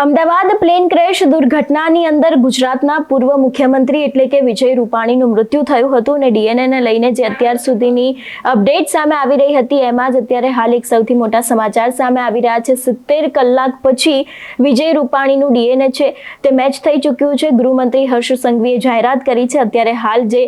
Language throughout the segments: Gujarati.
અમદાવાદ પ્લેન ક્રેશ દુર્ઘટનાની અંદર ગુજરાતના પૂર્વ મુખ્યમંત્રી એટલે કે વિજય રૂપાણીનું મૃત્યુ થયું હતું અને ડીએનએને લઈને જે અત્યાર સુધીની અપડેટ સામે આવી રહી હતી, એમાં જ અત્યારે હાલ એક સૌથી મોટા સમાચાર સામે આવી રહ્યા છે. સિત્તેર કલાક પછી વિજય રૂપાણીનું ડીએનએ છે તે મેચ થઈ ચૂક્યું છે. ગૃહમંત્રી હર્ષ સંઘવીએ જાહેરાત કરી છે. અત્યારે હાલ જે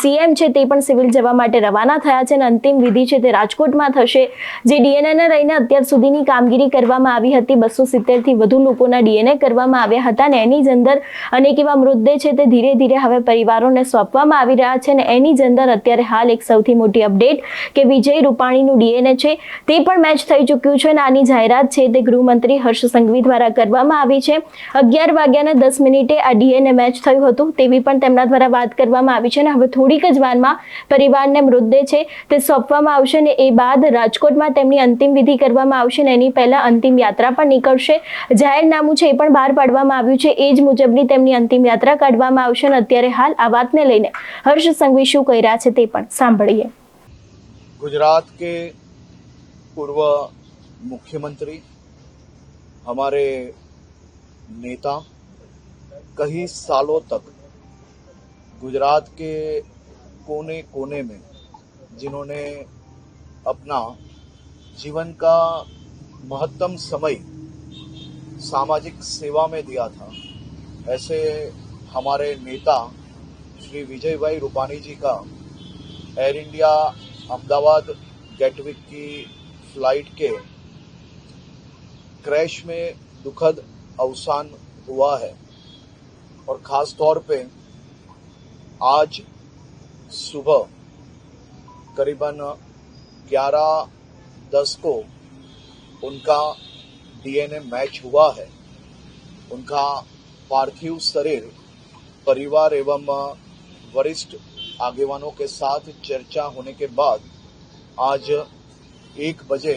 સીએમ છે તે પણ સિવિલ જવા માટે રવાના થયા છે અને અંતિમ વિધિ છે તે રાજકોટમાં થશે. જે ડીએનએને લઈને અત્યાર સુધીની કામગીરી કરવામાં આવી હતી, બસો સિત્તેરથી વધુ લોકોના ડીએનએ કરવામાં આવ્યા હતા ને એની જ અંદર અનેક એવા મૃતદેહ છે તે ધીરે ધીરે હવે પરિવારોને સોંપવામાં આવી રહ્યા છે ને એની જ અંદર અત્યારે હાલ એક સૌથી મોટી અપડેટ કે વિજય રૂપાણીનું ડીએનએ છે તે પણ મેચ થઈ ચૂક્યું છે અને આની જાહેરાત છે તે ગૃહમંત્રી હર્ષ સંઘવી દ્વારા કરવામાં આવી છે. અગિયાર વાગ્યાના દસ મિનિટે આ ડીએનએ મેચ થયું હતું તેવી પણ તેમના દ્વારા વાત કરવામાં આવી છે અને હવે થોડીક જ વારમાં પરિવારને મૃતદેહ છે તે સોંપવામાં આવશે ને એ બાદ રાજકોટમાં તેમની અંતિમ વિધિ કરવામાં આવશે ને એની પહેલા અંતિમ યાત્રા પણ નીકળશે. જાહેરનામું છે એ પણ બહાર પાડવામાં આવ્યું છે એ જ મુજબની તેમની અંતિમ યાત્રા કાઢવામાં આવશે અને અત્યારે હાલ આ વાતને લઈને હર્ષ સંઘવી શું કહી રહ્યા છે તે પણ સાંભળીએ गुजरात के पूर्व मुख्यमंत्री हमारे नेता कई सालों तक गुजरात के कोने कोने में जिन्होंने अपना जीवन का महत्तम समय सामाजिक सेवा में दिया था। ऐसे हमारे नेता श्री विजय भाई रूपानी जी का एयर इंडिया अहमदाबाद गेटविक की फ़्लाइट के क्रैश में दुखद अवसान हुआ है और खास तौर पे आज सुबह करीबन 11 दस को उनका डीएनए मैच हुआ है। उनका पार्थिव शरीर परिवार एवं वरिष्ठ आगेवानों के साथ चर्चा होने के बाद आज एक बजे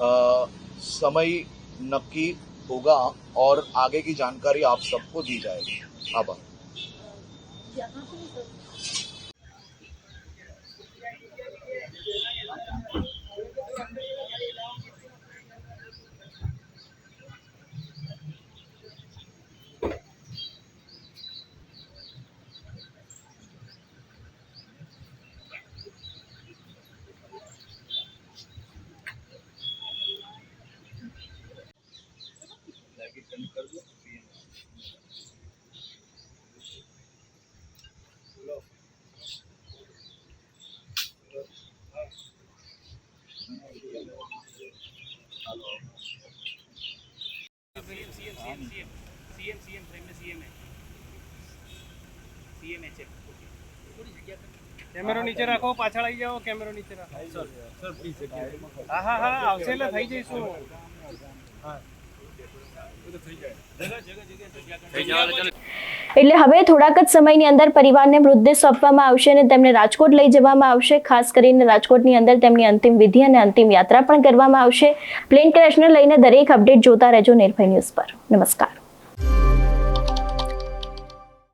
अ, समय नक्की होगा और आगे की जानकारी आप सबको दी जाएगी। आभार। CM CM CM CM CM CM frame में सीएम है सीएम है चेक કેમેરો નીચે રાખો પાછળ આવી જાઓ કેમેરો નીચે રાખો સર સર પ્લીઝ હા હા હા આવશે એટલે થઈ જઈશું એટલે હવે થોડાક જ સમયની અંદર પરિવારને મૃતદેહ સોંપવામાં આવશે અને તેમને રાજકોટ લઈ જવામાં આવશે. ખાસ કરીને રાજકોટની અંદર તેમની અંતિમ વિધિ અને અંતિમ યાત્રા પણ કરવામાં આવશે. પ્લેન ક્રેશને લઈને દરેક અપડેટ જોતા રહેજો નિર્ભય ન્યૂઝ પર. નમસ્કાર.